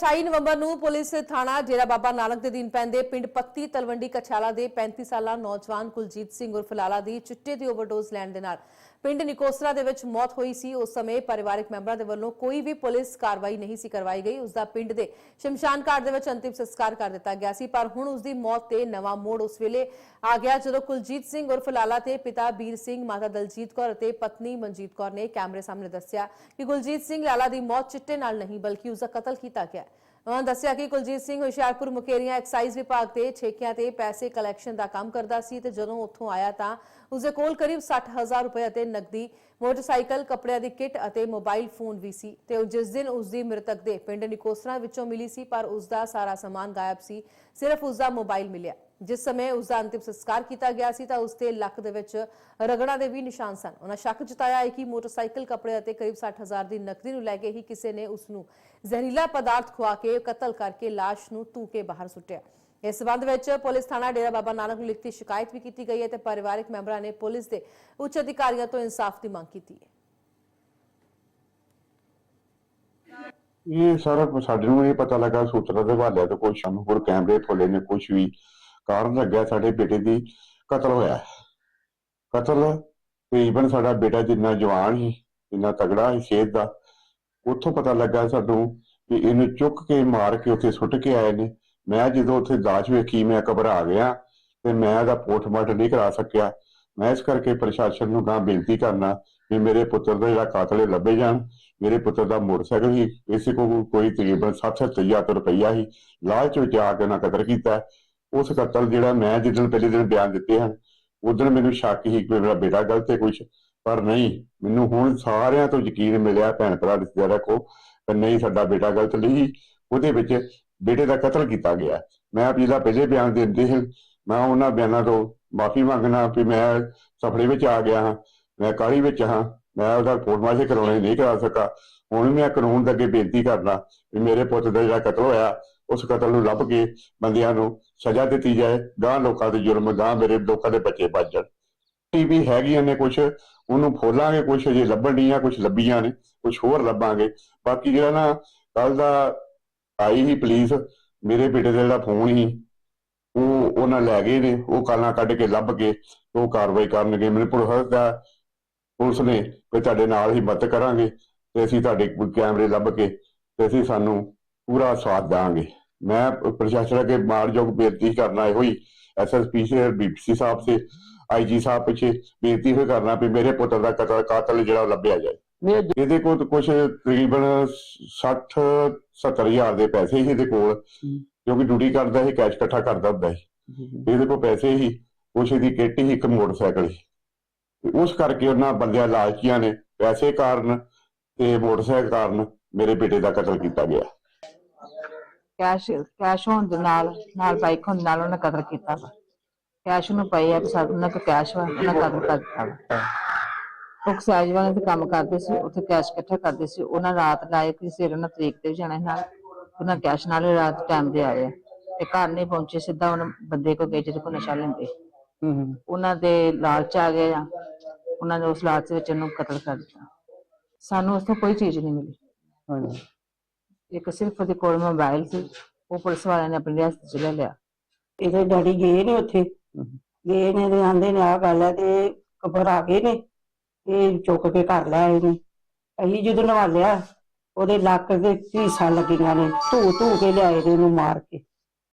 28 ਨਵੰਬਰ ਨੂੰ ਪੁਲਿਸ ਥਾਣਾ ਡੇਰਾ ਬਾਬਾ ਨਾਨਕ ਦੇ ਦਿਨ ਪੈਂਦੇ ਪਿੰਡ ਪੱਤੀ ਤਲਵੰਡੀ ਕਛਾਲਾ ਦੇ 35 ਸਾਲਾ ਨੌਜਵਾਨ ਕੁਲਜੀਤ ਸਿੰਘ ਉਰਫ ਲਾਲਾ ਦੀ ਚਿੱਟੇ ਦੀ ਓਵਰਡੋਜ਼ ਲੈਣ ਦੇ ਨਾਲ ਪਿੰਡ ਨਿਕੋਸਰਾ ਦੇ ਵਿੱਚ ਮੌਤ ਹੋਈ ਸੀ। ਉਸ ਸਮੇਂ ਪਰਿਵਾਰਕ ਮੈਂਬਰਾਂ ਦੇ ਵੱਲੋਂ ਕੋਈ ਵੀ ਪੁਲਿਸ ਕਾਰਵਾਈ ਨਹੀਂ ਸੀ ਕਰਵਾਈ ਗਈ। ਉਸ ਦਾ ਪਿੰਡ ਦੇ ਸ਼ਮਸ਼ਾਨ ਘਾਟ ਦੇ ਵਿੱਚ ਅੰਤਿਮ ਸੰਸਕਾਰ ਕਰ ਦਿੱਤਾ ਗਿਆ ਸੀ, ਪਰ ਹੁਣ ਉਸ ਦੀ ਮੌਤ ਤੇ ਨਵਾਂ ਮੋੜ ਉਸ ਵੇਲੇ ਆ ਗਿਆ, ਜਦੋਂ ਕੁਲਜੀਤ ਸਿੰਘ ਉਰਫ ਲਾਲਾ ਤੇ ਪਿਤਾ ਵੀਰ ਸਿੰਘ, ਮਾਤਾ ਦਲਜੀਤ ਕੌਰ ਅਤੇ ਪਤਨੀ ਮਨਜੀਤ ਕੌਰ ਨੇ ਕੈਮਰੇ ਸਾਹਮਣੇ ਦੱਸਿਆ ਕਿ ਕੁਲਜੀਤ ਸਿੰਘ ਲਾਲਾ ਦੀ ਮੌਤ ਚਿੱਟੇ ਨਾਲ ਨਹੀਂ, ਬਲਕਿ ਉਸ ਦਾ ਕਤਲ ਕੀਤਾ ਗਿਆ। ਉਹਨਾਂ ਦੱਸਿਆ ਕਿ ਕੁਲਜੀਤ ਸਿੰਘ ਹੁਸ਼ਿਆਰਪੁਰ ਮੁਕੇਰੀਆਂ ਐਕਸਾਈਜ਼ ਵਿਭਾਗ ਦੇ ਠੇਕਿਆਂ ਤੇ ਪੈਸੇ ਕਲੈਕਸ਼ਨ ਦਾ ਕੰਮ ਕਰਦਾ ਸੀ ਤੇ ਜਦੋਂ ਉੱਥੋਂ ਆਇਆ ਤਾਂ ਉਸਦੇ ਕੋਲ ਕਰੀਬ 60000 ਰੁਪਏ ਅਤੇ ਨਕਦੀ, ਮੋਟਰਸਾਈਕਲ, ਕੱਪੜਿਆਂ ਦੀ ਕਿੱਟ ਅਤੇ ਮੋਬਾਈਲ ਫੋਨ ਵੀ ਸੀ ਤੇ ਜਿਸ ਦਿਨ ਉਸਦੀ ਮ੍ਰਿਤਕ ਦੇ ਪਿੰਡ ਨਿਕੋਸਰਾ ਵਿੱਚੋਂ ਮਿਲੀ ਸੀ ਪਰ ਉਸਦਾ ਸਾਰਾ ਸਮਾਨ ਗਾਇਬ ਸੀ, ਸਿਰਫ ਉਸਦਾ ਮੋਬਾਈਲ ਮਿਲਿਆ। ਜਿਸ ਸਮੇਂ ਉਸ ਦਾ ਅੰਤਿਮ ਸੰਸਕਾਰ ਕੀਤਾ ਗਿਆ ਸੀ, ਤਾਂ ਉਸ ਦੇ ਲੱਕ ਦੇ ਵਿੱਚ ਰਗੜਾਂ ਦੇ ਵੀ ਨਿਸ਼ਾਨ ਸਨ। ਉਹਨਾਂ ਸ਼ੱਕ ਜਤਾਇਆ ਹੈ ਕਿ ਮੋਟਰਸਾਈਕਲ ਕੱਪੜੇ ਅਤੇ ਕਰੀਬ 60000 ਦੀ ਨਕਦੀ ਨੂੰ ਲੈ ਕੇ ਹੀ ਕਿਸੇ ਨੇ ਉਸ ਨੂੰ ਜ਼ਹਿਰੀਲਾ ਪਦਾਰਥ ਖਵਾ ਕੇ ਕਤਲ ਕਰਕੇ ਲਾਸ਼ ਨੂੰ ਧੂ ਬਾਹਰ ਸੁੱਟਿਆ। ਇਸ ਸਬੰਧ ਵਿੱਚ ਪੁਲਿਸ ਥਾਣਾ ਡੇਰਾ ਬਾਬਾ ਨਾਨਕ ਨੂੰ ਲਿਖਤੀ ਸ਼ਿਕਾਇਤ ਵੀ ਕੀਤੀ ਗਈ ਹੈ ਤੇ ਪਰਿਵਾਰਕ ਮੈਂਬਰਾਂ ਨੇ ਪੁਲਿਸ ਦੇ ਉੱਚ ਅਧਿਕਾਰੀਆਂ ਤੋਂ ਇਨਸਾਫ ਦੀ ਮੰਗ ਕੀਤੀ ਹੈ। ਇਹ ਸਾਰਾ, ਸਾਡੇ ਨੂੰ ਇਹ ਪਤਾ ਲੱਗਾ ਸੂਤਰਾਂ ਦੇ ਹਵਾਲੇ ਤੋਂ ਕੋਈ ਸਾਨੂੰ ਕੈਮਰੇ ਖੋਲੇ ਨੇ ਕੁਝ ਵੀ ਕਾਰਨ ਲੱਗਿਆ ਸਾਡੇ ਬੇਟੇ ਦੀ ਕਤਲ ਹੋਇਆ। ਕਤਲ ਤਕਰੀਬਨ ਸਾਡਾ ਬੇਟਾ ਜਿੰਨਾ ਜਵਾਨ ਸੀ, ਜਿੰਨਾ ਤਗੜਾ ਸੀ, ਸਿਹਤ ਦਾ, ਉੱਥੋਂ ਪਤਾ ਲੱਗਾ ਸਾਨੂੰ ਕਿ ਇਹਨੂੰ ਚੁੱਕ ਕੇ ਮਾਰ ਕੇ ਉੱਥੇ ਸੁੱਟ ਕੇ ਆਏ ਨੇ। ਮੈਂ ਜਦੋਂ ਉੱਥੇ ਦਾਸ਼ ਵੇਖੀ, ਮੈਂ ਘਬਰਾ ਗਿਆ ਤੇ ਮੈਂ ਇਹਦਾ ਪੋਸਟਮਾਰਟਮ ਨਹੀਂ ਕਰਾ ਸਕਿਆ। ਮੈਂ ਇਸ ਕਰਕੇ ਪ੍ਰਸ਼ਾਸਨ ਨੂੰ ਗਾਂ ਬੇਨਤੀ ਕਰਨਾ ਕਿ ਮੇਰੇ ਪੁੱਤਰ ਦਾ ਜਿਹੜਾ ਕਾਤਲ ਲੱਭੇ ਜਾਣ। ਮੇਰੇ ਪੁੱਤਰ ਦਾ ਮੋਟਰਸਾਈਕਲ ਹੀ ਇਸੇ ਕੋਲ ਕੋਈ ਤਕਰੀਬਨ 60-70000 ਰੁਪਈਆ ਹੀ ਲਾਲਚ ਵਿੱਚ ਆ ਕੇ ਉਹਨਾਂ ਕਤਲ ਕੀਤਾ। ਹੈ। ਉਸ ਕਤਲ ਜਿਹੜਾ ਮੈਂ ਜਿੱਦਣ ਪਹਿਲੇ ਦਿਨ ਬਿਆਨ ਦਿੱਤੇ ਹਨ ਉਦੋਂ ਮੈਨੂੰ ਸ਼ੱਕ ਸੀ ਕਿ ਮੇਰਾ ਬੇਟਾ ਗਲਤ ਹੈ ਕੁਝ ਪਰ ਨਹੀਂ, ਮੈਨੂੰ ਹੁਣ ਸਾਰਿਆਂ ਤੋਂ ਯਕੀਨ ਮਿਲਿਆ ਭੈਣ ਭਰਾ ਰਿਸ਼ਤੇਦਾਰਾਂ ਕੋ ਕਿ ਨਹੀਂ, ਸਾਡਾ ਬੇਟਾ ਗਲਤ ਨਹੀਂ, ਉਹਦੇ ਵਿੱਚ ਬੇਟੇ ਦਾ ਕਤਲ ਕੀਤਾ ਗਿਆ ਮੈਂ ਆਪ ਜਿਹਦਾ ਪਹਿਲੇ ਬਿਆਨ ਦਿੰਦੇ ਹਾਂ, ਮੈਂ ਉਹਨਾਂ ਬਿਆਨਾਂ ਤੋਂ ਮਾਫੀ ਮੰਗਣਾ ਕਿ ਮੈਂ ਸਫੜੇ ਵਿੱਚ ਆ ਗਿਆ ਹਾਂ, ਮੈਂ ਕਾਹਲੀ ਵਿੱਚ ਹਾਂ, ਮੈਂ ਉਹਦਾ ਰਿਪੋਰਟ ਮਾਸ਼ੇ ਕਰਾਉਣੇ ਨਹੀਂ ਕਰਾ ਸਕਾ ਹੁਣ ਮੈਂ ਕਾਨੂੰਨ ਦੇ ਅੱਗੇ ਬੇਨਤੀ ਕਰਦਾ ਵੀ ਮੇਰੇ ਪੁੱਤ ਦਾ ਜਿਹੜਾ ਕਤਲ ਹੋਇਆ, ਉਸ ਕਤਲ ਨੂੰ ਲੱਭ ਕੇ ਬੰਦਿਆਂ ਨੂੰ ਸਜ਼ਾ ਦਿੱਤੀ ਜਾਏ ਗਾਂ ਲੋਕਾਂ ਦੇ ਜੁਰਮ ਗਾਂ ਮੇਰੇ ਲੋਕਾਂ ਦੇ ਬੱਚੇ ਬਚ ਜਾਣ। ਟੀਵੀ ਹੈਗੀਆਂ ਨੇ ਕੁਝ ਉਹਨੂੰ ਫੋਲਾਂਗੇ ਕੁਝ ਅਜੇ ਲੱਭਣ ਡੀਆਂ ਕੁਝ ਲੱਭੀਆਂ ਨੇ ਕੁਝ ਹੋਰ ਲੱਭਾਂਗੇ। ਬਾਕੀ ਜਿਹੜਾ ਨਾ ਕੱਲ ਦਾ ਆਈ ਹੀ ਪੁਲਿਸ, ਮੇਰੇ ਬੇਟੇ ਦਾ ਜਿਹੜਾ ਫੋਨ ਸੀ, ਉਹ, ਉਹਨਾਂ ਲੈ ਗਏ ਨੇ, ਉਹ ਕਾਲਾਂ ਕੱਢ ਕੇ ਲੱਭ ਕੇ, ਉਹ ਕਾਰਵਾਈ ਕਰਨਗੇ। ਮੈਨੂੰ ਪੁਲਿਸ ਦਾ, ਪੁਲਿਸ ਨੇ ਕਿ ਤੁਹਾਡੇ ਨਾਲ ਹੀ ਮਦਦ ਕਰਾਂਗੇ, ਤੇ ਅਸੀਂ ਤੁਹਾਡੇ ਕੈਮਰੇ ਲੱਭ ਕੇ, ਤੇ ਅਸੀਂ ਸਾਨੂੰ ਪੂਰਾ ਸਾਥ ਦਾਂਗੇ ਮੈਂ ਪ੍ਰਸ਼ਾਸਨ ਅੱਗੇ ਮਾਰਯੋਗ ਬੇਨਤੀ ਕਰਨਾ ਹੈ ਹੋਈ ਐਸਐਸਪੀ ਸੇ ਬੀਪੀਸੀ ਸਾਹਿਬ ਸੇ ਆਈਜੀ ਸਾਹਿਬ ਪਿੱਛੇ ਬੇਨਤੀ ਹੋਈ ਕਰਨਾ ਵੀ ਮੇਰੇ ਪੁੱਤਰ ਦਾ ਕਤਲ ਕਾਤਲ ਜਿਹੜਾ ਲੱਭਿਆ ਜਾਏ। ਇਹਦੇ ਕੋਲ ਕੁਝ ਤਕਰੀਬਨ 60 70000 ਦੇ ਪੈਸੇ ਸੀ ਇਹਦੇ ਕੋਲ ਕਿਉਂਕਿ ਡਿਊਟੀ ਕਰਦਾ ਸੀ ਕੈਸ਼ ਇਕੱਠਾ ਕਰਦਾ ਹੁੰਦਾ ਸੀ। ਇਹਦੇ ਕੋਲ ਪੈਸੇ ਸੀ ਕੁਛ ਇਹਦੀ ਕਿੱਟ ਸੀ ਇੱਕ ਮੋਟਰਸਾਈਕਲ ਸੀ। ਤੇ ਉਸ ਕਰਕੇ ਉਹਨਾਂ ਬੰਦਿਆਂ ਲਾਲਚੀਆਂ ਨੇ ਪੈਸੇ ਕਾਰਨ ਤੇ ਮੋਟਰਸਾਈਕਲ ਕਾਰਨ ਮੇਰੇ ਬੇਟੇ ਦਾ ਕਤਲ ਕੀਤਾ ਗਿਆ। ਕੈਸ਼ ਕੈਸ਼ ਹੋਣ ਦੇ ਨਾਲ ਨਾਲ ਬਾਈਕ ਹੋਣ ਨਾਲ ਉਹਨੇ ਕਤਲ ਕੀਤਾ ਵਾ। ਕੈਸ਼ ਨੂੰ ਪਈ ਆ ਤੇ ਸਾਡੇ ਨਾਲ ਕੈਸ਼ ਵਾ ਉਹਨੇ ਕਤਲ ਕਰ ਦਿੱਤਾ ਵਾ। ਉਹ ਸਾਈਜ਼ ਵਾਲੇ ਤੇ ਕੰਮ ਕਰਦੇ ਸੀ ਉੱਥੇ ਕੈਸ਼ ਇਕੱਠਾ ਕਰਦੇ ਸੀ। ਉਹਨਾਂ ਰਾਤ ਲਾਏ ਕਿ ਸਿਰ ਉਹਨਾਂ ਤਰੀਕ ਤੇ ਜਾਣਾ ਨਾਲ। ਉਹਨਾਂ ਕੈਸ਼ ਨਾਲ ਰਾਤ ਟਾਈਮ ਦੇ ਆਏ ਤੇ ਘਰ ਨਹੀਂ ਪਹੁੰਚੇ ਸਿੱਧਾ ਉਹਨਾਂ ਬੰਦੇ ਕੋ ਗਏ ਜਿਹਦੇ ਕੋ ਨਸ਼ਾ ਲੈਂਦੇ। ਉਹਨਾਂ ਦੇ ਲਾਲਚ ਆ ਗਏ ਆ। ਉਹਨਾਂ ਨੇ ਉਸ ਲਾਲਚ ਵਿੱਚ ਉਹਨੂੰ ਕਤਲ ਕਰ ਦਿੱਤਾ। ਸਾਨੂੰ ਉਸ ਤੋਂ ਕੋਈ ਚੀਜ਼ ਨਹੀਂ ਮਿਲੀ। ਹਾਂਜੀ। ਇੱਕ ਸਿਰਫ ਉਹਦੇ ਕੋਲ ਮੋਬਾਈਲ ਸੀ ਉਹ ਪੁਲਿਸ ਵਾਲਿਆਂ ਨੇ ਆਪਣੀ ਰਿਆਸਤ ਚ ਲੈ ਲਿਆ। ਇਹਦੇ ਡੈਡੀ ਗਏ ਨੇ ਉੱਥੇ। ਗਏ ਨੇ ਤੇ ਆਂਦੇ ਨੇ ਆ ਗੱਲ ਹੈ ਤੇ ਖਬਰ ਆ ਗਏ ਨੇ ਤੇ ਚੁੱਕ ਕੇ ਘਰ ਲੈ ਆਏ ਨੇ। ਅਸੀਂ ਜਦੋਂ ਨਵਾਲਿਆ ਉਹਦੇ ਲੱਕ ਦੇ ਢੀਸਾਂ ਲੱਗੀਆਂ ਨੇ ਧੂ ਧੂ ਕੇ ਲਿਆਏ ਨੇ ਉਹਨੂੰ ਮਾਰ ਕੇ।